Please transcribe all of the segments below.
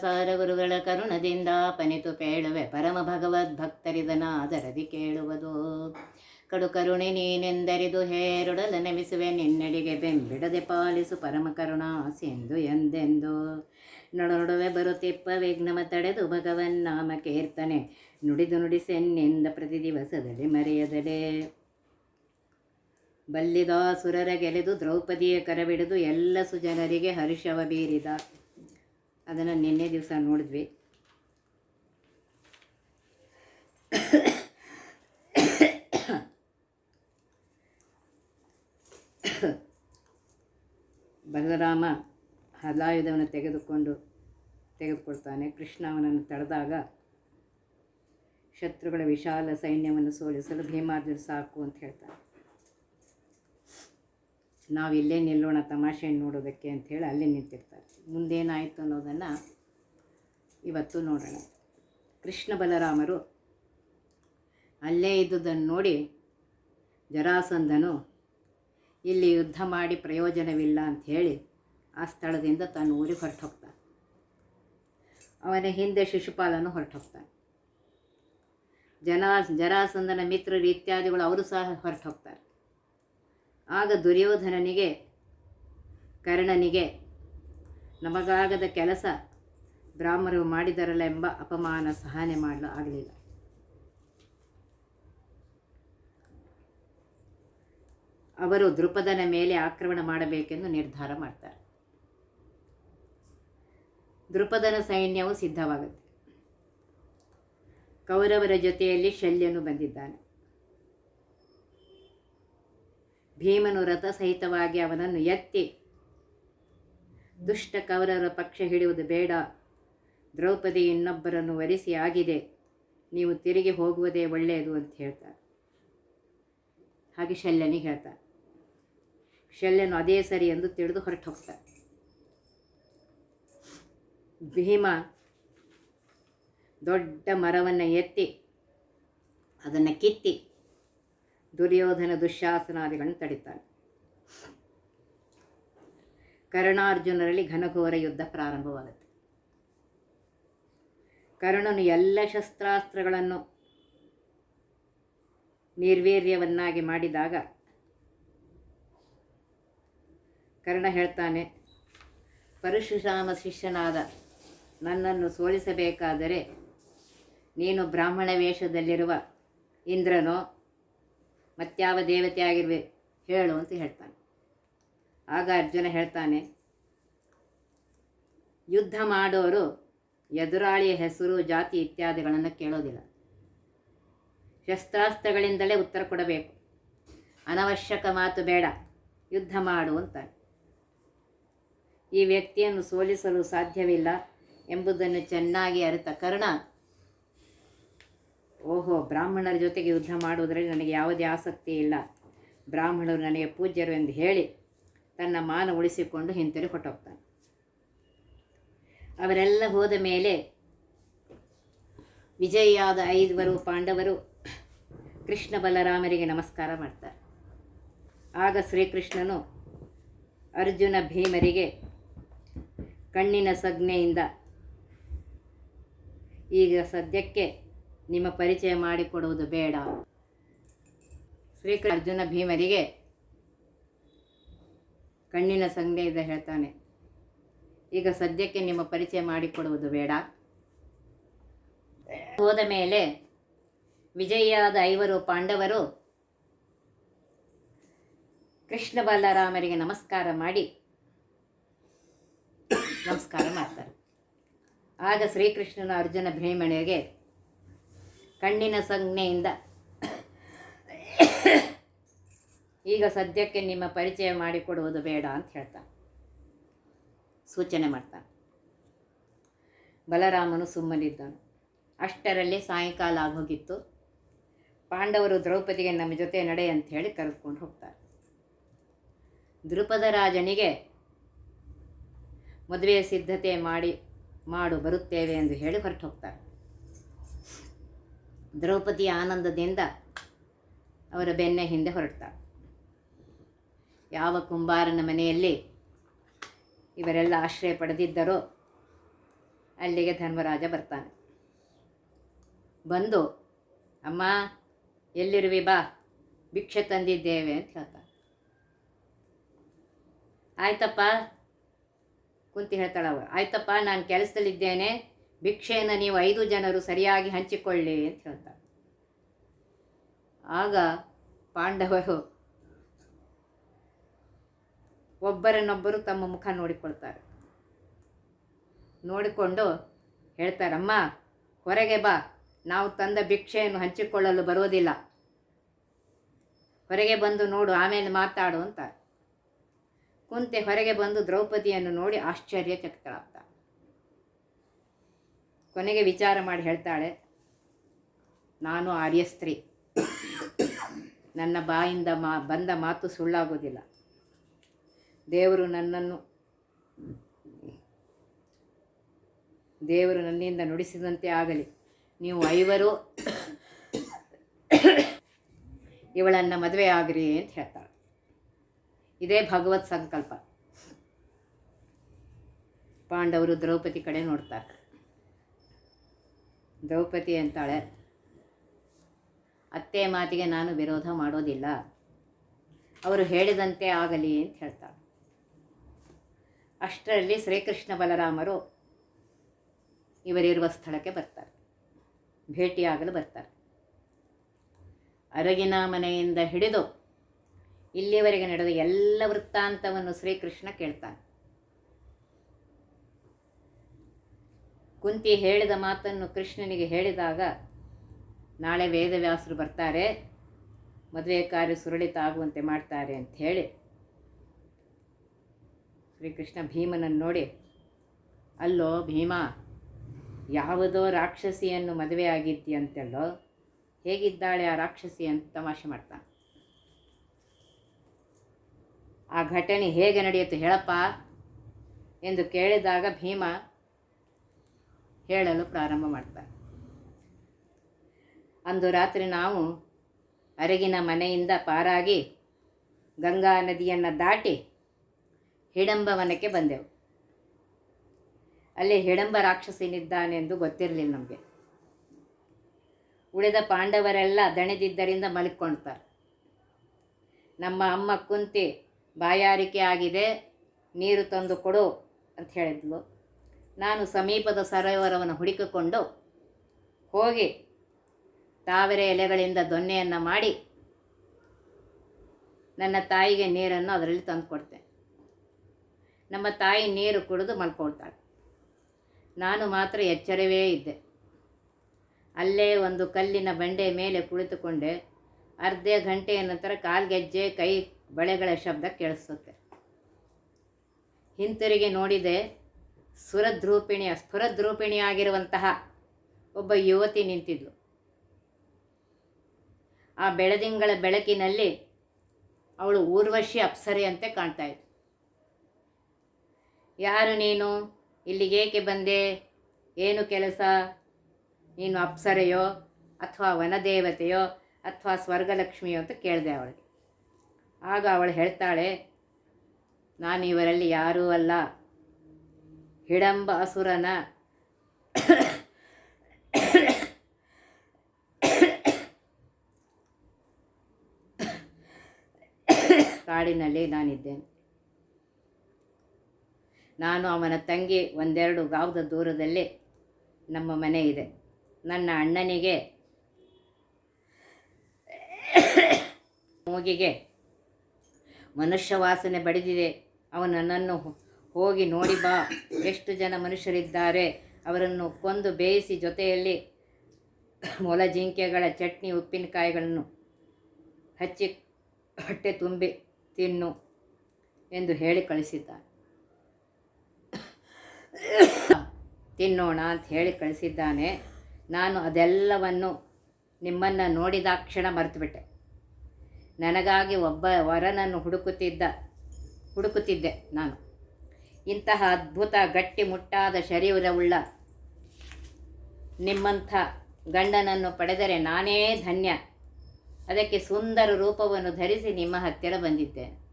ಸಾರ ಗುರುಗಳ ಕರುಣದಿಂದ ಪನಿತು ಪೇಳುವೆ ಪರಮ ಭಗವದ್ ಭಕ್ತರಿದನಾದರದಿ ಕೇಳುವುದು. ಕಡು ಕರುಣೆ ನೀನೆಂದರಿದು ಹೇರುಡಲ ನೆಮಿಸುವೆ ನಿನ್ನಡಿಗೆ ಬೆಂಬಿಡದೆ ಪಾಲಿಸು ಪರಮ ಕರುಣಾ ಸಿಂಧು ಎಂದೆಂದು. ನಡುವೆ ಬರುತ್ತಿಪ್ಪ ವಿಘ್ನಮ ತಡೆದು ಭಗವನ್ ನಾಮ ಕೀರ್ತನೆ. ನುಡಿದು ನುಡಿಸೆನ್ನಿಂದ ಪ್ರತಿ ದಿವಸದಲ್ಲಿ ಮರೆಯದಲೇ ಬಲ್ಲಿದಾಸುರರ ಗೆಲೆದು ದ್ರೌಪದಿಯ ಕರಬಿಡಿದು ಎಲ್ಲ ಸುಜನರಿಗೆ ಹರ್ಷವ ಬೀರಿದ. ಅದನ್ನು ನಿನ್ನೆ ದಿವಸ ನೋಡಿದ್ವಿ. ಬಲರಾಮ ಹಲಾಯುಧವನ್ನು ತೆಗೆದುಕೊಂಡು ತೆಗೆದುಕೊಳ್ತಾನೆ. ಕೃಷ್ಣ ಅವನನ್ನು ತಡೆದಾಗ ಶತ್ರುಗಳ ವಿಶಾಲ ಸೈನ್ಯವನ್ನು ಸೋಲಿಸಲು ಭೀಮಾರ್ಜುನ ಸಾಕು ಅಂತ ಹೇಳ್ತಾನೆ. ನಾವು ಇಲ್ಲೇ ನಿಲ್ಲೋಣ ತಮಾಷೆಯನ್ನು ನೋಡೋದಕ್ಕೆ ಅಂಥೇಳಿ ಅಲ್ಲೇ ನಿಂತಿರ್ತಾರೆ. ಮುಂದೇನಾಯಿತು ಅನ್ನೋದನ್ನು ಇವತ್ತು ನೋಡೋಣ. ಕೃಷ್ಣ ಬಲರಾಮರು ಅಲ್ಲೇ ಇದ್ದುದನ್ನು ನೋಡಿ ಜರಾಸಂಧನು ಇಲ್ಲಿ ಯುದ್ಧ ಮಾಡಿ ಪ್ರಯೋಜನವಿಲ್ಲ ಅಂತ ಹೇಳಿ ಆ ಸ್ಥಳದಿಂದ ತನ್ನ ಊರಿಗೆ ಹೊರಟು ಹೋಗ್ತಾನೆ ಅವನ ಹಿಂದೆ ಶಿಶುಪಾಲನು ಹೊರಟು ಹೋಗ್ತಾನೆ ಜನ ಜರಾಸಂಧನ ಮಿತ್ರರು ಇತ್ಯಾದಿಗಳು ಅವರು ಸಹ ಹೊರಟು ಹೋಗ್ತಾರೆ ಆಗ ದುರ್ಯೋಧನನಿಗೆ, ಕರ್ಣನಿಗೆ ನಮಗಾಗದ ಕೆಲಸ ಬ್ರಾಹ್ಮರು ಮಾಡಿದರಲ್ಲ ಎಂಬ ಅಪಮಾನ ಸಹನೆ ಮಾಡಲು ಆಗಲಿಲ್ಲ. ಅವರು ದೃಪದನ ಮೇಲೆ ಆಕ್ರಮಣ ಮಾಡಬೇಕೆಂದು ನಿರ್ಧಾರ ಮಾಡ್ತಾರೆ. ದೃಪದನ ಸೈನ್ಯವು ಸಿದ್ಧವಾಗುತ್ತೆ. ಕೌರವರ ಜೊತೆಯಲ್ಲಿ ಶಲ್ಯನು ಬಂದಿದ್ದಾನೆ. ಭೀಮನು ರಥ ಸಹಿತವಾಗಿ ಅವನನ್ನು ಎತ್ತಿ ದುಷ್ಟ ಕವರರ ಪಕ್ಷ ಹಿಡಿಯುವುದು ಬೇಡ. ದ್ರೌಪದಿ ಇನ್ನೊಬ್ಬರನ್ನು ವರಿಸಿ, ಆಗಿದೆ, ನೀವು ತಿರುಗಿ ಹೋಗುವುದೇ ಒಳ್ಳೆಯದು ಅಂತ ಹೇಳ್ತಾರೆ. ಹಾಗೆ ಶಲ್ಯನಿಗೆ ಹೇಳ್ತಾರೆ. ಶಲ್ಯನು ಅದೇ ಸರಿ ಎಂದು ತಿಳಿದು ಹೊರಟು ಹೋಗ್ತಾರೆ ಭೀಮ ದೊಡ್ಡ ಮರವನ್ನು ಎತ್ತಿ ಅದನ್ನು ಕಿತ್ತಿ ದುರ್ಯೋಧನ ದುಶ್ಯಾಸನಾದಿಗಳನ್ನು ತಡಿತಾನೆ. ಕರ್ಣಾರ್ಜುನರಲ್ಲಿ ಘನಘೋರ ಯುದ್ಧ ಪ್ರಾರಂಭವಾಗುತ್ತೆ. ಕರ್ಣನು ಎಲ್ಲ ಶಸ್ತ್ರಾಸ್ತ್ರಗಳನ್ನು ನಿರ್ವೀರ್ಯವನ್ನಾಗಿ ಮಾಡಿದಾಗ ಕರ್ಣ ಹೇಳ್ತಾನೆ, ಪರಶುರಾಮ ಶಿಷ್ಯನಾದ ನನ್ನನ್ನು ಸೋಲಿಸಬೇಕಾದರೆ ನೀನು ಬ್ರಾಹ್ಮಣ ವೇಷದಲ್ಲಿರುವ ಇಂದ್ರನೋ ಮತ್ಯಾವ ದೇವತೆ ಆಗಿರ್ಬೇಕು ಹೇಳು ಅಂತ ಹೇಳ್ತಾನೆ. ಆಗ ಅರ್ಜುನ ಹೇಳ್ತಾನೆ, ಯುದ್ಧ ಮಾಡೋರು ಎದುರಾಳಿಯ ಹೆಸರು, ಜಾತಿ ಇತ್ಯಾದಿಗಳನ್ನು ಕೇಳೋದಿಲ್ಲ. ಶಸ್ತ್ರಾಸ್ತ್ರಗಳಿಂದಲೇ ಉತ್ತರ ಕೊಡಬೇಕು. ಅನವಶ್ಯಕ ಮಾತು ಬೇಡ. ಯುದ್ಧ ಮಾಡು ಅಂತಾನೆ. ಈ ವ್ಯಕ್ತಿಯನ್ನು ಸೋಲಿಸಲು ಸಾಧ್ಯವಿಲ್ಲ ಎಂಬುದನ್ನು ಚೆನ್ನಾಗಿ ಅರಿತ ಕರ್ಣ ಓಹೋ, ಬ್ರಾಹ್ಮಣರ ಜೊತೆಗೆ ಯುದ್ಧ ಮಾಡುವುದರಲ್ಲಿ ನನಗೆ ಯಾವುದೇ ಆಸಕ್ತಿ ಇಲ್ಲ. ಬ್ರಾಹ್ಮಣರು ನನಗೆ ಪೂಜ್ಯರು ಎಂದು ಹೇಳಿ ತನ್ನ ಮಾನ ಉಳಿಸಿಕೊಂಡು ಹಿಂತಿರುಗಿ ಹೊಟ್ಟೋಗ್ತಾನೆ ಅವರೆಲ್ಲ ಹೋದ ಮೇಲೆ ವಿಜಯಿಯಾದ ಐದುವರು ಪಾಂಡವರು ಕೃಷ್ಣ ಬಲರಾಮರಿಗೆ ನಮಸ್ಕಾರ ಮಾಡ್ತಾರೆ. ಆಗ ಶ್ರೀಕೃಷ್ಣನು ಅರ್ಜುನ ಭೀಮರಿಗೆ ಕಣ್ಣಿನ ಸಜ್ಞೆಯಿಂದ ಈಗ ಸದ್ಯಕ್ಕೆ ನಿಮ್ಮ ಪರಿಚಯ ಮಾಡಿಕೊಡುವುದು ಬೇಡ. ಶ್ರೀಕೃಷ್ಣ ಅರ್ಜುನ ಭೀಮರಿಗೆ ಕಣ್ಣಿನ ಸಂಜ್ಞೆಯಿಂದ ಹೇಳ್ತಾನೆ. ಈಗ ಸದ್ಯಕ್ಕೆ ನಿಮ್ಮ ಪರಿಚಯ ಮಾಡಿಕೊಡುವುದು ಬೇಡ. ಹೋದ ಮೇಲೆ ವಿಜಯಿಯಾದ ಐವರು ಪಾಂಡವರು ಕೃಷ್ಣ ಬಲರಾಮರಿಗೆ ನಮಸ್ಕಾರ ಮಾಡಿ ನಮಸ್ಕಾರ ಮಾಡ್ತಾರೆ. ಆಗ ಶ್ರೀಕೃಷ್ಣನ ಅರ್ಜುನ ಭೀಮನಿಗೆ ಕಣ್ಣಿನ ಸಂಜ್ಞೆಯಿಂದ. ಈಗ ಸದ್ಯಕ್ಕೆ ನಿಮ್ಮ ಪರಿಚಯ ಮಾಡಿಕೊಡುವುದು ಬೇಡ ಅಂತ ಹೇಳ್ತಾನೆ. ಸೂಚನೆ ಮಾಡ್ತಾನೆ. ಬಲರಾಮನು ಸುಮ್ಮನಿದ್ದನು. ಅಷ್ಟರಲ್ಲಿ ಸಾಯಂಕಾಲ ಆಗೋಗಿತ್ತು. ಪಾಂಡವರು ದ್ರೌಪದಿಗೆ ನಮ್ಮ ಜೊತೆ ನಡೆ ಅಂತ ಹೇಳಿ ಕರೆದುಕೊಂಡು ಹೋಗ್ತಾರೆ. ದೃಪದ ರಾಜನಿಗೆ ಮದುವೆಯ ಸಿದ್ಧತೆ ಮಾಡಿ, ಮಾಡು, ಬರುತ್ತೇವೆ ಎಂದು ಹೇಳಿ ಹೊರಟು ಹೋಗ್ತಾರೆ ದ್ರೌಪದಿಯ ಆನಂದದಿಂದ ಅವರ ಬೆನ್ನ ಹಿಂದೆ ಹೊರಡ್ತಾರೆ ಯಾವ ಕುಂಬಾರನ ಮನೆಯಲ್ಲಿ ಇವರೆಲ್ಲ ಆಶ್ರಯ ಪಡೆದಿದ್ದರೋ ಅಲ್ಲಿಗೆ ಧರ್ಮರಾಜ ಬರ್ತಾನೆ. ಬಂದು, ಅಮ್ಮ, ಎಲ್ಲಿರುವಿ ಬಾ, ಭಿಕ್ಷೆ ತಂದಿದ್ದೇವೆ ಅಂತ ಹೇಳ್ತಾನೆ ಆಯ್ತಪ್ಪ, ಕುಂತಿ ಹೇಳ್ತಾಳೆ ಅವಳು. ಆಯ್ತಪ್ಪ, ನಾನು ಕೆಲಸದಲ್ಲಿದ್ದೇನೆ. ಭಿಕ್ಷೆಯನ್ನು ನೀವು ಐದು ಜನರು ಸರಿಯಾಗಿ ಹಂಚಿಕೊಳ್ಳಿ ಅಂತ ಹೇಳ್ತಾರೆ. ಆಗ ಪಾಂಡವರು ಒಬ್ಬರನ್ನೊಬ್ಬರು ತಮ್ಮ ಮುಖ ನೋಡಿಕೊಳ್ತಾರೆ. ನೋಡಿಕೊಂಡು ಹೇಳ್ತಾರಮ್ಮ, ಹೊರಗೆ ಬಾ, ನಾವು ತಂದ ಭಿಕ್ಷೆಯನ್ನು ಹಂಚಿಕೊಳ್ಳಲು ಬರುವುದಿಲ್ಲ. ಹೊರಗೆ ಬಂದು ನೋಡು, ಆಮೇಲೆ ಮಾತಾಡು ಅಂತ ಕುಂತೆ ಹೊರಗೆ ಬಂದು ದ್ರೌಪದಿಯನ್ನು ನೋಡಿ ಆಶ್ಚರ್ಯ ಆಶ್ಚರ್ಯಚಕಿತಳಾಗ್ತಾಳೆ. ಕೊನೆಗೆ ವಿಚಾರ ಮಾಡಿ ಹೇಳ್ತಾಳೆ, ನಾನು ಆರ್ಯ ಸ್ತ್ರೀ ನನ್ನ ಬಾಯಿಂದ ಮಾ, ಬಂದ ಮಾತು ಸುಳ್ಳಾಗೋದಿಲ್ಲ. ದೇವರು ನನ್ನನ್ನು, ದೇವರು ನನ್ನಿಂದ ನುಡಿಸಿದಂತೆ ಆಗಲಿ. ನೀವು ಐವರು ಇವಳನ್ನು ಮದುವೆ ಆಗ್ರಿ ಅಂತ ಹೇಳ್ತಾಳೆ. ಇದೇ ಭಗವತ್ ಸಂಕಲ್ಪ. ಪಾಂಡವರು ದ್ರೌಪದಿ ಕಡೆ ನೋಡ್ತಾರೆ. ದ್ರೌಪದಿ ಅಂತಾಳೆ. ಅತ್ತೆ ಮಾತಿಗೆ ನಾನು ವಿರೋಧ ಮಾಡೋದಿಲ್ಲ. ಅವರು ಹೇಳಿದಂತೆ ಆಗಲಿ ಅಂತ ಹೇಳ್ತಾಳೆ. ಅಷ್ಟರಲ್ಲಿ ಶ್ರೀಕೃಷ್ಣ ಬಲರಾಮರು ಇವರಿರುವ ಸ್ಥಳಕ್ಕೆ ಬರ್ತಾರೆ. ಭೇಟಿಯಾಗಲು ಬರ್ತಾರೆ. ಅರಗಿನ ಮನೆಯಿಂದ ಹಿಡಿದು ಇಲ್ಲಿಯವರೆಗೆ ನಡೆದ ಎಲ್ಲ ವೃತ್ತಾಂತವನ್ನು ಶ್ರೀಕೃಷ್ಣ ಕೇಳ್ತಾನೆ. ಕುಂತಿ ಹೇಳಿದ ಮಾತನ್ನು ಕೃಷ್ಣನಿಗೆ ಹೇಳಿದಾಗ, ನಾಳೆ ವೇದವ್ಯಾಸರು ಬರ್ತಾರೆ, ಮದುವೆ ಕಾರ್ಯ ಸುರಳಿತ ಆಗುವಂತೆ ಮಾಡ್ತಾರೆ ಅಂತ ಹೇಳಿ ಶ್ರೀಕೃಷ್ಣ ಭೀಮನನ್ನು ನೋಡಿ, ಅಲ್ಲೋ ಭೀಮ, ಯಾವುದೋ ರಾಕ್ಷಸಿಯನ್ನು ಮದುವೆ ಆಗಿದ್ದೀಯಂತೆಲ್ಲೋ ಹೇಗಿದ್ದಾಳೆ ಆ ರಾಕ್ಷಸಿ ಅಂತ ತಮಾಷೆ ಮಾಡ್ತಾನೆ. ಆ ಘಟನೆ ಹೇಗೆ ನಡೆಯಿತು ಹೇಳಪ್ಪ ಎಂದು ಕೇಳಿದಾಗ ಭೀಮ ಹೇಳಲು ಪ್ರಾರಂಭ ಮಾಡ್ತಾರೆ. ಅಂದು ರಾತ್ರಿ ನಾವು ಅರಗಿನ ಮನೆಯಿಂದ ಪಾರಾಗಿ ಗಂಗಾ ನದಿಯನ್ನು ದಾಟಿ ಹಿಡಂಬವನಕ್ಕೆ ಬಂದೆವು. ಅಲ್ಲಿ ಹಿಡಂಬ ರಾಕ್ಷಸನಿದ್ದಾನೆಂದು ಗೊತ್ತಿರಲಿಲ್ಲ ನಮಗೆ. ಉಳಿದ ಪಾಂಡವರೆಲ್ಲ ದಣಿದಿದ್ದರಿಂದ ಮಲಿಕೊಳ್ತಾರೆ ನಮ್ಮ ಅಮ್ಮ ಕುಂತಿ ಬಾಯಾರಿಕೆ ಆಗಿದೆ, ನೀರು ತಂದು ಕೊಡು ಅಂತ ಹೇಳಿದ್ಲು. ನಾನು ಸಮೀಪದ ಸರೋವರವನ್ನು ಹುಡುಕಿಕೊಂಡು ಹೋಗಿ ತಾವರೆ ಎಲೆಗಳಿಂದ ದೊನ್ನೆಯನ್ನು ಮಾಡಿ ನನ್ನ ತಾಯಿಗೆ ನೀರನ್ನು ಅದರಲ್ಲಿ ತಂದು ಕೊಡ್ತೇನೆ. ನಮ್ಮ ತಾಯಿ ನೀರು ಕುಡಿದು ಮಲ್ಕೊಳ್ತಾಳೆ. ನಾನು ಮಾತ್ರ ಎಚ್ಚರವೇ ಇದ್ದೆ. ಅಲ್ಲೇ ಒಂದು ಕಲ್ಲಿನ ಬಂಡೆ ಮೇಲೆ ಕುಳಿತುಕೊಂಡೆ. ಅರ್ಧ ಗಂಟೆಯ ನಂತರ ಕಾಲ್ಗೆಜ್ಜೆ ಕೈ ಬಳೆಗಳ ಶಬ್ದ ಕೇಳಿಸುತ್ತೆ. ಹಿಂತಿರುಗಿ ನೋಡಿದೆ ಸುರದ್ರೂಪಿಣಿಯ ಸ್ಫುರದ್ರೂಪಿಣಿಯಾಗಿರುವಂತಹ ಒಬ್ಬ ಯುವತಿ ನಿಂತಿದ್ಲು. ಆ ಬೆಳದಿಂಗಳ ಬೆಳಕಿನಲ್ಲಿ ಅವಳು ಊರ್ವಶಿ ಅಪ್ಸರೆಯಂತೆ ಕಾಣ್ತಾ ಇದ್ಳು ಯಾರು ನೀನು? ಇಲ್ಲಿಗೇಕೆ ಬಂದೆ? ಏನು ಕೆಲಸ? ನೀನು ಅಪ್ಸರೆಯೋ ಅಥವಾ ವನದೇವತೆಯೋ ಅಥವಾ ಸ್ವರ್ಗಲಕ್ಷ್ಮಿಯೋ ಅಂತ ಕೇಳಿದೆ ಅವಳಿಗೆ. ಆಗ ಅವಳು ಹೇಳ್ತಾಳೆ ನಾನು ಇವರಲ್ಲಿ ಯಾರೂ ಅಲ್ಲ. ಹಿಡಂಬ ಅಸುರನ ಕಾಡಿನಲ್ಲಿ ನಾನಿದ್ದೇನೆ. ನಾನು ಅವನ ತಂಗಿ ಒಂದೆರಡು ಗಾವದ ದೂರದಲ್ಲಿ ನಮ್ಮ ಮನೆ ಇದೆ. ನನ್ನ ಅಣ್ಣನಿಗೆ ಮೂಗಿಗೆ ಮನುಷ್ಯ ವಾಸನೆ ಬಡಿದಿದೆ. ಅವನನ್ನು ಹೋಗಿ ನೋಡಿ ಬಾ. ಎಷ್ಟು ಜನ ಮನುಷ್ಯರಿದ್ದಾರೆ. ಅವರನ್ನು ಕೊಂದು ಬೇಯಿಸಿ ಜೊತೆಯಲ್ಲಿ ಮೊಲ ಜಿಂಕೆಗಳ ಚಟ್ನಿ, ಉಪ್ಪಿನಕಾಯಿಗಳನ್ನು ಹಚ್ಚಿ ಹೊಟ್ಟೆ ತುಂಬಿ ತಿನ್ನು ಎಂದು ಹೇಳಿ ಕಳಿಸಿದ್ದಾನೆ ತಿನ್ನೋಣ ಅಂತ ಹೇಳಿ ಕಳಿಸಿದ್ದಾನೆ. ನಾನು ಅದೆಲ್ಲವನ್ನು ನಿಮ್ಮನ್ನು ನೋಡಿದಾಕ್ಷಣ ಮರೆತುಬಿಟ್ಟೆ. ನನಗಾಗಿ ಒಬ್ಬ ವರನನ್ನು ಹುಡುಕುತ್ತಿದ್ದ, ಹುಡುಕುತ್ತಿದ್ದೆ ನಾನು. ಇಂತಹ ಅದ್ಭುತ, ಗಟ್ಟಿ ಮುಟ್ಟಾದ ಶರೀರವುಳ್ಳ ನಿಮ್ಮಂಥ ಗಂಡನನ್ನು ಪಡೆದರೆ ನಾನೇ ಧನ್ಯ. ಅದಕ್ಕೆ ಸುಂದರ ರೂಪವನ್ನು ಧರಿಸಿ ನಿಮ್ಮ ಹತ್ತಿರ ಬಂದಿದ್ದೆ.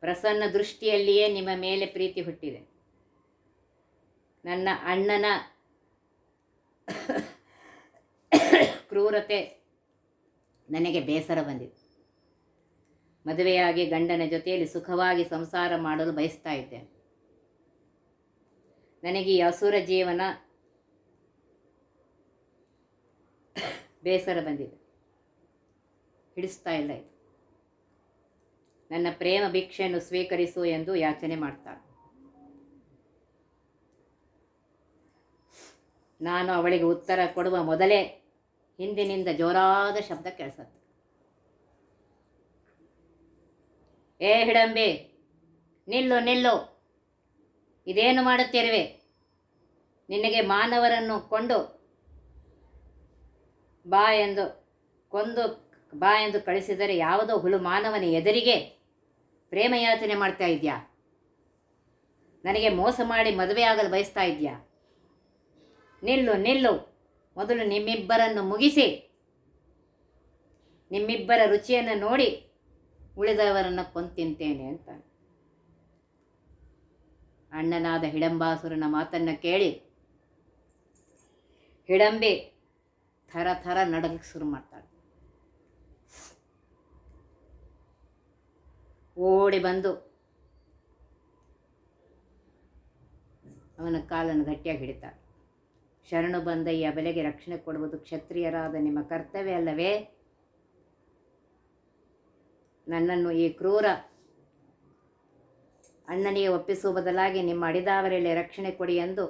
ಪ್ರಸನ್ನ ದೃಷ್ಟಿಯಲ್ಲಿಯೇ ನಿಮ್ಮ ಮೇಲೆ ಪ್ರೀತಿ ಹುಟ್ಟಿದೆ. ನನ್ನ ಅಣ್ಣನ ಕ್ರೂರತೆ ನನಗೆ ಬೇಸರ ಬಂದಿದೆ. ಮದುವೆಯಾಗಿ ಗಂಡನ ಜೊತೆಯಲ್ಲಿ ಸುಖವಾಗಿ ಸಂಸಾರ ಮಾಡಲು ಬಯಸ್ತಾ ಇದ್ದೆ. ನನಗೆ ಈ ಅಸುರ ಜೀವನ ಬೇಸರ ಬಂದಿದೆ. ಹಿಡಿಸ್ತಾ ಇಲ್ಲ ಇದು. ನನ್ನ ಪ್ರೇಮ ಭಿಕ್ಷೆಯನ್ನು ಸ್ವೀಕರಿಸು ಎಂದು ಯಾಚನೆ ಮಾಡ್ತಾಳೆ ನಾನು ಅವಳಿಗೆ ಉತ್ತರ ಕೊಡುವ ಮೊದಲೇ ಹಿಂದಿನಿಂದ ಜೋರಾದ ಶಬ್ದ ಕೇಳಿಸತ್ತೆ. ಏ ಹಿಡಂಬಿ, ನಿಲ್ಲು ನಿಲ್ಲು. ಇದೇನು ಮಾಡುತ್ತಿರುವೆ? ನಿನಗೆ ಮಾನವರನ್ನು ಕೊಂಡು ಬಾ ಎಂದು, ಕೊಂದು ಬಾ ಎಂದು ಕಳಿಸಿದರೆ ಯಾವುದೋ? ಹುಲು ಮಾನವನ ಎದುರಿಗೆ ಪ್ರೇಮಯಾಚನೆ ಮಾಡ್ತಾ ಇದೆಯಾ? ನನಗೆ ಮೋಸ ಮಾಡಿ ಮದುವೆಯಾಗಲು ಬಯಸ್ತಾ ಇದೆಯಾ? ನಿಲ್ಲು ನಿಲ್ಲು. ಮೊದಲು ನಿಮ್ಮಿಬ್ಬರನ್ನು ಮುಗಿಸಿ. ನಿಮ್ಮಿಬ್ಬರ ರುಚಿಯನ್ನು ನೋಡಿ. ಉಳಿದವರನ್ನು ಕೊಂದು ತಿಂತೇನೆ ಅಂತ ಅಣ್ಣನಾದ ಹಿಡಂಬಾಸುರನ ಮಾತನ್ನು ಕೇಳಿ ಹಿಡಂಬಿ ಥರ ಥರ ನಡಗಕ್ಕೆ ಶುರು ಮಾಡ್ತಾಳೆ. ಓಡಿ ಬಂದು ಅವನ ಕಾಲನ್ನು ಗಟ್ಟಿಯಾಗಿ ಹಿಡಿತಾಳೆ. ಶರಣು ಬಂದಯ್ಯ, ಬೆಲೆಗೆ ರಕ್ಷಣೆ ಕೊಡುವುದು ಕ್ಷತ್ರಿಯರಾದ ನಿಮ್ಮ ಕರ್ತವ್ಯ ಅಲ್ಲವೇ? ನನ್ನನ್ನು ಈ ಕ್ರೂರ ಅಣ್ಣನಿಗೆ ಒಪ್ಪಿಸುವ ಬದಲಾಗಿ ನಿಮ್ಮ ಅಡಿದಾವರೆಯಲ್ಲಿ ರಕ್ಷಣೆ ಕೊಡಿ ಎಂದು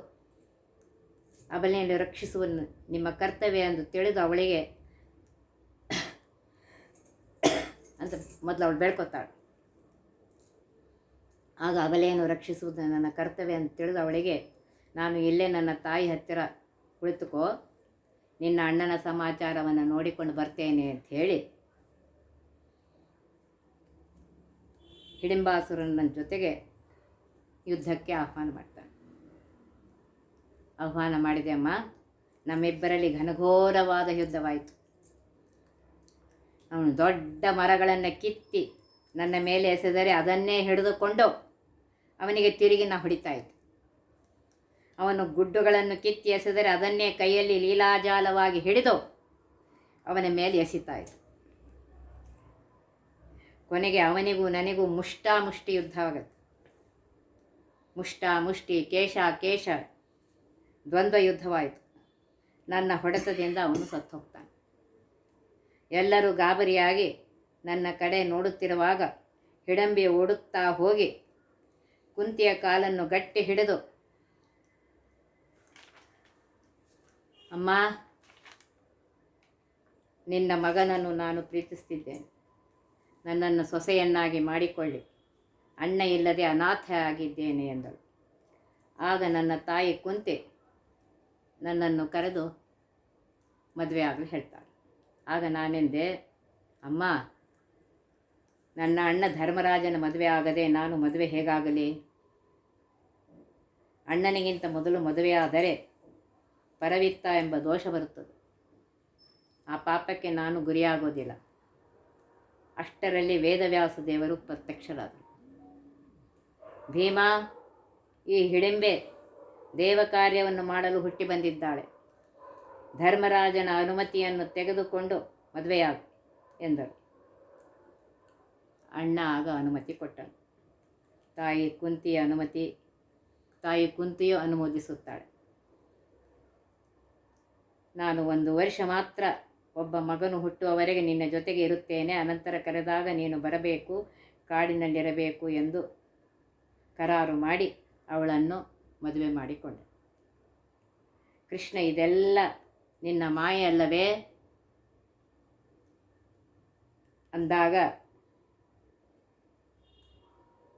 ಅವಳಿನಲ್ಲಿ ರಕ್ಷಿಸುವ ನಿಮ್ಮ ಕರ್ತವ್ಯ ಎಂದು ತಿಳಿದು ಅವಳಿಗೆ ಅಂತ ಮೊದಲು ಅವಳು ಬೇಡ್ಕೊತಾಳೆ. ಆಗ ಅಬಲೆಯನ್ನು ರಕ್ಷಿಸುವುದು ನನ್ನ ಕರ್ತವ್ಯ ಅಂತ ತಿಳಿದು ಅವಳಿಗೆ, ನಾನು ಇಲ್ಲೇ ನನ್ನ ತಾಯಿ ಹತ್ತಿರ ಕುಳಿತುಕೋ, ನಿನ್ನ ಅಣ್ಣನ ಸಮಾಚಾರವನ್ನು ನೋಡಿಕೊಂಡು ಬರ್ತೇನೆ ಅಂತ ಹೇಳಿ ಹಿಡಿಂಬಾಸುರನ ಜೊತೆಗೆ ಯುದ್ಧಕ್ಕೆ ಆಹ್ವಾನ ಮಾಡ್ತಾನೆ. ಆಹ್ವಾನ ಮಾಡಿದೆ, ಅಮ್ಮ, ನಮ್ಮಿಬ್ಬರಲ್ಲಿ ಘನಘೋರವಾದ ಯುದ್ಧವಾಯಿತು. ಅವನು ದೊಡ್ಡ ಮರಗಳನ್ನು ಕಿತ್ತಿ ನನ್ನ ಮೇಲೆ ಎಸೆದರೆ ಅದನ್ನೇ ಹಿಡಿದುಕೊಂಡು ಅವನಿಗೆ ತಿರುಗಿ ನಾ ಹೊಡಿತಾ ಇದ್ದೆ. ಅವನು ಗುಡ್ಡುಗಳನ್ನು ಕಿತ್ತಿ ಎಸೆದರೆ ಅದನ್ನೇ ಕೈಯಲ್ಲಿ ಲೀಲಾಜಾಲವಾಗಿ ಹಿಡಿದು ಅವನ ಮೇಲೆ ಎಸಿತಾ ಇದ್ದ. ಕೊನೆಗೆ ಅವನಿಗೂ ನನಗೂ ಮುಷ್ಟಾ ಮುಷ್ಟಿ ಯುದ್ಧವಾಗುತ್ತೆ. ಮುಷ್ಟಾ ಮುಷ್ಟಿ, ಕೇಶ ಕೇಶ, ದ್ವಂದ್ವ ಯುದ್ಧವಾಯಿತು. ನನ್ನ ಹೊಡೆತದಿಂದ ಅವನು ಸತ್ತು ಹೋಗ್ತಾನೆ. ಎಲ್ಲರೂ ಗಾಬರಿಯಾಗಿ ನನ್ನ ಕಡೆ ನೋಡುತ್ತಿರುವಾಗ ಹಿಡಂಬಿ ಓಡುತ್ತಾ ಹೋಗಿ ಕುಂತಿಯ ಕಾಲನ್ನು ಗಟ್ಟಿ ಹಿಡಿದು, ಅಮ್ಮ, ನಿನ್ನ ಮಗನನ್ನು ನಾನು ಪ್ರೀತಿಸ್ತಿದ್ದೇನೆ. ನನ್ನನ್ನು ಸೊಸೆಯನ್ನಾಗಿ ಮಾಡಿಕೊಳ್ಳಿ. ಅಣ್ಣ ಇಲ್ಲದೆ ಅನಾಥ ಆಗಿದ್ದೇನೆ ಎಂದಳು. ಆಗ ನನ್ನ ತಾಯಿ ಕುಂತೆ ನನ್ನನ್ನು ಕರೆದು ಮದುವೆ ಆಗಲು ಹೇಳ್ತಾಳೆ. ಆಗ ನಾನೆಂದೆ, ಅಮ್ಮ, ನನ್ನ ಅಣ್ಣ ಧರ್ಮರಾಜನ ಮದುವೆ ಆಗದೆ ನಾನು ಮದುವೆ ಹೇಗಾಗಲಿ? ಅಣ್ಣನಿಗಿಂತ ಮೊದಲು ಮದುವೆಯಾದರೆ ಪರವಿತ್ತ ಎಂಬ ದೋಷ ಬರುತ್ತದೆ. ಆ ಪಾಪಕ್ಕೆ ನಾನು ಗುರಿಯಾಗೋದಿಲ್ಲ. ಅಷ್ಟರಲ್ಲಿ ವೇದವ್ಯಾಸ ದೇವರು ಪ್ರತ್ಯಕ್ಷರಾದರು. ಭೀಮಾ, ಈ ಹಿಡಿಂಬೆ ದೇವ ಕಾರ್ಯವನ್ನು ಮಾಡಲು ಹುಟ್ಟಿ ಬಂದಿದ್ದಾಳೆ. ಧರ್ಮರಾಜನ ಅನುಮತಿಯನ್ನು ತೆಗೆದುಕೊಂಡು ಮದುವೆಯಾಗು ಎಂದರು ಅಣ್ಣ ಆಗ ಅನುಮತಿ ಕೊಟ್ಟನು. ತಾಯಿ ಕುಂತಿಯ ಅನುಮತಿ, ತಾಯಿ ಕುಂತಿಯು ಅನುಮೋದಿಸುತ್ತಾಳೆ. ನಾನು ಒಂದು ವರ್ಷ ಮಾತ್ರ ಒಬ್ಬ ಮಗನು ಹುಟ್ಟುವವರೆಗೆ ನಿನ್ನ ಜೊತೆಗೆ ಇರುತ್ತೇನೆ. ಅನಂತರ ಕರೆದಾಗ, ನೀನು ಬರಬೇಕು, ಕಾಡಿನಲ್ಲಿರಬೇಕು ಎಂದು ಕರಾರು ಮಾಡಿ ಅವಳನ್ನು ಮದುವೆ ಮಾಡಿಕೊಂಡೆ. ಕೃಷ್ಣ, ಇದೆಲ್ಲ ನಿನ್ನ ಮಾಯೆ ಅಲ್ಲವೇ? ಅಂದಾಗ,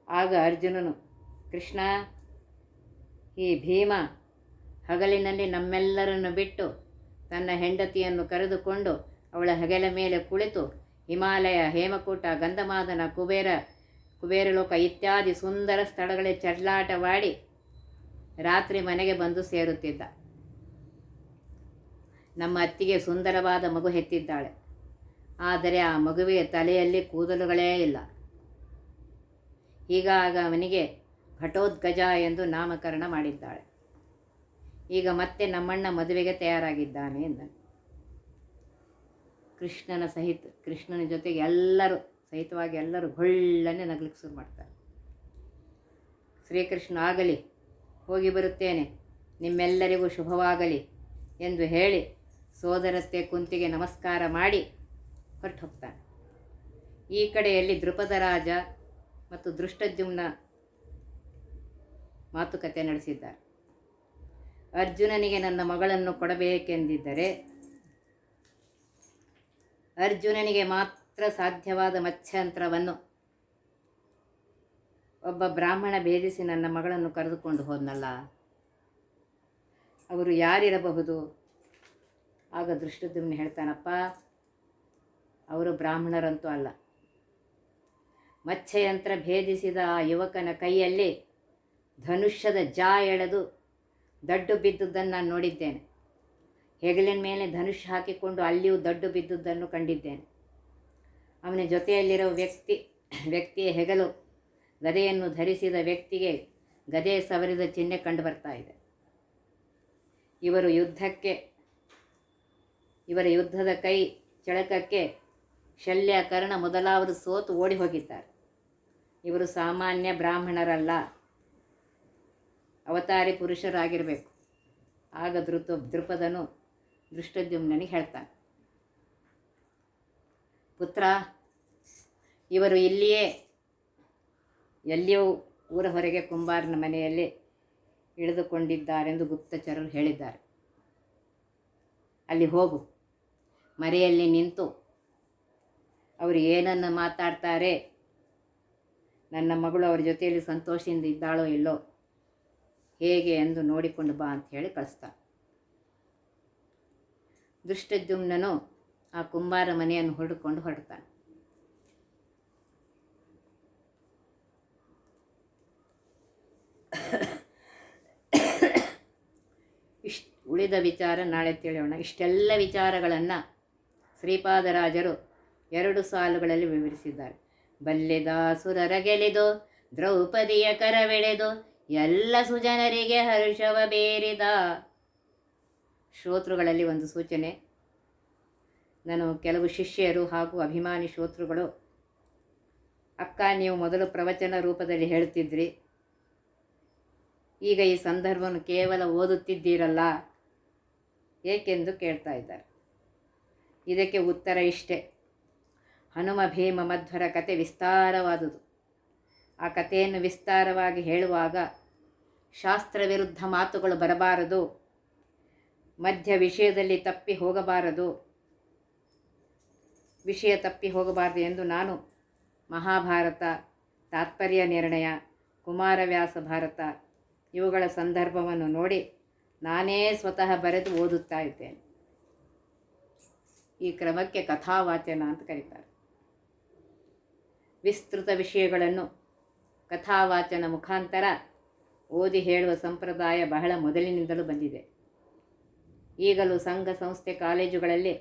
ಆಗ ಅರ್ಜುನನು, ಕೃಷ್ಣ ಈ ಭೀಮ, ಹಗಲಿನಲ್ಲಿ ನಮ್ಮೆಲ್ಲರನ್ನು ಬಿಟ್ಟು ತನ್ನ ಹೆಂಡತಿಯನ್ನು ಕರೆದುಕೊಂಡು ಅವಳ ಹಗೆಲ ಮೇಲೆ ಕುಳಿತು ಹಿಮಾಲಯ, ಹೇಮಕೂಟ ಗಂಧಮಾದನ ಕುಬೇರ, ಕುಬೇರಲೋಕ ಇತ್ಯಾದಿ ಸುಂದರ ಸ್ಥಳಗಳೇ ಚಡ್ಲಾಟವಾಡಿ ರಾತ್ರಿ ಮನೆಗೆ ಬಂದು ಸೇರುತ್ತಿದ್ದ. ನಮ್ಮ ಅತ್ತಿಗೆ ಸುಂದರವಾದ ಮಗು ಹೆತ್ತಿದ್ದಾಳೆ. ಆದರೆ ಆ ಮಗುವಿಗೆ ತಲೆಯಲ್ಲಿ ಕೂದಲುಗಳೇ ಇಲ್ಲ. ಹೀಗಾಗ ಅವನಿಗೆ ಘಟೋದ್ಗಜ ಎಂದು ನಾಮಕರಣ ಮಾಡಿದ್ದಾಳೆ. ಈಗ ಮತ್ತೆ ನಮ್ಮಣ್ಣ ಮದುವೆಗೆ ತಯಾರಾಗಿದ್ದಾನೆ ಎಂದ ಕೃಷ್ಣನ ಸಹಿತ, ಕೃಷ್ಣನ ಜೊತೆಗೆ ಎಲ್ಲರೂ, ಸಹಿತವಾಗಿ ಎಲ್ಲರೂ ಗೊಳ್ಳನೆ ನಗ್ಲಿಕ್ಕೆ ಶುರು ಮಾಡ್ತಾರೆ. ಶ್ರೀಕೃಷ್ಣ, ಆಗಲಿ, ಹೋಗಿ ಬರುತ್ತೇನೆ, ನಿಮ್ಮೆಲ್ಲರಿಗೂ ಶುಭವಾಗಲಿ ಎಂದು ಹೇಳಿ ಸೋದರತ್ತೆ ಕುಂತಿಗೆ ನಮಸ್ಕಾರ ಮಾಡಿ ಹೊರಟು ಹೋಗ್ತಾನೆ ಈ ಕಡೆಯಲ್ಲಿ ದೃಪದ ರಾಜ ಮತ್ತು ದೃಷ್ಟದ್ಯುಮ್ನ ಮಾತುಕತೆ ನಡೆಸಿದ್ದಾರೆ. ಅರ್ಜುನನಿಗೆ ನನ್ನ ಮಗಳನ್ನು ಕೊಡಬೇಕೆಂದಿದ್ದರೆ ಅರ್ಜುನನಿಗೆ ಮಾತ್ರ ಸಾಧ್ಯವಾದ ಮತ್ಸ್ಯಂತ್ರವನ್ನು ಒಬ್ಬ ಬ್ರಾಹ್ಮಣ ಭೇದಿಸಿ ನನ್ನ ಮಗಳನ್ನು ಕರೆದುಕೊಂಡು ಹೋದ್ನಲ್ಲ, ಅವರು ಯಾರಿರಬಹುದು? ಆಗ ದೃಷ್ಟದ್ಯುಮ್ನ ಹೇಳ್ತಾನಪ್ಪ, ಅವರು ಬ್ರಾಹ್ಮಣರಂತೂ ಅಲ್ಲ. ಮತ್ಸ್ಯಯಂತ್ರ ಭೇದಿಸಿದ ಆ ಯುವಕನ ಕೈಯಲ್ಲಿ ಧನುಷ್ಯದ ಜಾ ಎಳೆದು ದಡ್ಡು ಬಿದ್ದುದನ್ನು ನಾನು ನೋಡಿದ್ದೇನೆ. ಹೆಗಲಿನ ಮೇಲೆ ಧನುಷ್ ಹಾಕಿಕೊಂಡು ಅಲ್ಲಿಯೂ ದಡ್ಡು ಬಿದ್ದುದನ್ನು ಕಂಡಿದ್ದೇನೆ. ಅವನ ಜೊತೆಯಲ್ಲಿರೋ ವ್ಯಕ್ತಿ, ವ್ಯಕ್ತಿಯ ಹೆಗಲು ಗದೆಯನ್ನು ಧರಿಸಿದ ವ್ಯಕ್ತಿಗೆ ಗದೆ ಸವರಿದ ಚಿಹ್ನೆ ಕಂಡು ಬರ್ತಾ ಇದೆ. ಇವರು ಯುದ್ಧಕ್ಕೆ, ಇವರ ಯುದ್ಧದ ಕೈ ಚಳಕಕ್ಕೆ ಶಲ್ಯ ಕರ್ಣ ಮೊದಲಾವರು ಸೋತು ಓಡಿ ಹೋಗಿದ್ದಾರೆ. ಇವರು ಸಾಮಾನ್ಯ ಬ್ರಾಹ್ಮಣರಲ್ಲ. ಅವತಾರಿ ಪುರುಷರಾಗಿರಬೇಕು. ಆಗ ಧೃತ ದೃಪದನು ದೃಷ್ಟದ್ಯುಮ್ನಿಗೆ ಹೇಳ್ತಾನೆ. ಪುತ್ರ, ಇವರು ಇಲ್ಲಿಯೇ, ಎಲ್ಲಿಯೂ ಊರ ಹೊರಗೆ ಕುಂಬಾರನ ಮನೆಯಲ್ಲಿ ಇಳಿದುಕೊಂಡಿದ್ದಾರೆಂದು ಗುಪ್ತಚರರು ಹೇಳಿದ್ದಾರೆ. ಅಲ್ಲಿ ಹೋಗು. ಮರೆಯಲ್ಲಿ ನಿಂತು. ಅವರು ಏನನ್ನು ಮಾತಾಡ್ತಾರೆ? ನನ್ನ ಮಗಳು ಅವ್ರ ಜೊತೆಯಲ್ಲಿ ಸಂತೋಷದಿಂದ ಇದ್ದಾಳೋ ಇಲ್ಲೋ? ಹೇಗೆ ಎಂದು ನೋಡಿಕೊಂಡು ಬಾ ಅಂತ ಹೇಳಿ ಕಳಿಸ್ತಾನೆ ದುಷ್ಟದ್ಯುಮ್ನನು ಆ ಕುಂಬಾರ ಮನೆಯನ್ನು ಹುಡುಕೊಂಡು ಹೊರಡ್ತಾನೆ. ಇಷ್ಟು ಉಳಿದ ವಿಚಾರ ನಾಳೆ ತಿಳಿಯೋಣ. ಇಷ್ಟೆಲ್ಲ ವಿಚಾರಗಳನ್ನು ಶ್ರೀಪಾದರಾಜರು ಎರಡು ಸಾಲುಗಳಲ್ಲಿ ವಿವರಿಸಿದ್ದಾರೆ. ಬಲ್ಲೆದಾಸುರರ ಗೆಲೆದು ದ್ರೌಪದಿಯ ಕರವೆಳೆದು ಎಲ್ಲ ಸುಜನರಿಗೆ ಹರ್ಷವ ಬೇರಿದ. ಶ್ರೋತೃಗಳಲ್ಲಿ ಒಂದು ಸೂಚನೆ. ನಾನು ಕೆಲವು ಶಿಷ್ಯರು ಹಾಗೂ ಅಭಿಮಾನಿ ಶ್ರೋತೃಗಳು, ಅಕ್ಕ ನೀವು ಮೊದಲು ಪ್ರವಚನ ರೂಪದಲ್ಲಿ ಹೇಳ್ತಿದ್ರಿ ಈಗ ಈ ಸಂದರ್ಭವನ್ನು ಕೇವಲ ಓದುತ್ತಿದ್ದೀರಲ್ಲ? ಏಕೆಂದು ಕೇಳ್ತಾ ಇದ್ದಾರೆ. ಇದಕ್ಕೆ ಉತ್ತರ ಇಷ್ಟೆ. ಹನುಮ ಭೀಮ ಮಧ್ವರ ಕತೆ ವಿಸ್ತಾರವಾದುದು. ಆ ಕಥೆಯನ್ನು ವಿಸ್ತಾರವಾಗಿ ಹೇಳುವಾಗ ಶಾಸ್ತ್ರ ವಿರುದ್ಧ ಮಾತುಗಳು ಬರಬಾರದು. ಮಧ್ಯ ವಿಷಯದಲ್ಲಿ ತಪ್ಪಿ ಹೋಗಬಾರದು. ವಿಷಯ ತಪ್ಪಿ ಹೋಗಬಾರದು ಎಂದು ನಾನು ಮಹಾಭಾರತ, ತಾತ್ಪರ್ಯ ನಿರ್ಣಯ, ಕುಮಾರವ್ಯಾಸ ಭಾರತ ಇವುಗಳ ಸಂದರ್ಭವನ್ನು ನೋಡಿ ನಾನೇ ಸ್ವತಃ ಬರೆದು ಓದುತ್ತಾ ಇದ್ದೇನೆ. ಈ ಕ್ರಮಕ್ಕೆ ಕಥಾವಾಚನ ಅಂತ ಕರೀತಾರೆ. ವಿಸ್ತೃತ ವಿಷಯಗಳನ್ನು ಕಥಾವಾಚನ ಮುಖಾಂತರ ಓದಿ ಹೇಳುವ ಸಂಪ್ರದಾಯ ಬಹಳ ಮೊದಲಿನಿಂದಲೂ ಬಂದಿದೆ. ಈಗಲೂ ಸಂಘ, ಸಂಸ್ಥೆ, ಕಾಲೇಜುಗಳಲ್ಲಿ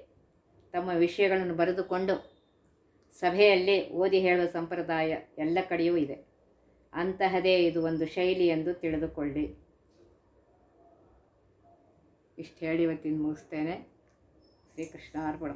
ತಮ್ಮ ವಿಷಯಗಳನ್ನು ಬರೆದುಕೊಂಡು ಸಭೆಯಲ್ಲಿ ಓದಿ ಹೇಳುವ ಸಂಪ್ರದಾಯ ಎಲ್ಲ ಕಡೆಯೂ ಇದೆ. ಅಂತಹದೇ ಇದು ಒಂದು ಶೈಲಿ ಎಂದು ತಿಳಿದುಕೊಳ್ಳಿ. ಇಷ್ಟು ಹೇಳಿ ಇವತ್ತಿನ ಮುಗಿಸ್ತೇನೆ. ಶ್ರೀಕೃಷ್ಣ ಅರ್ಪಣ.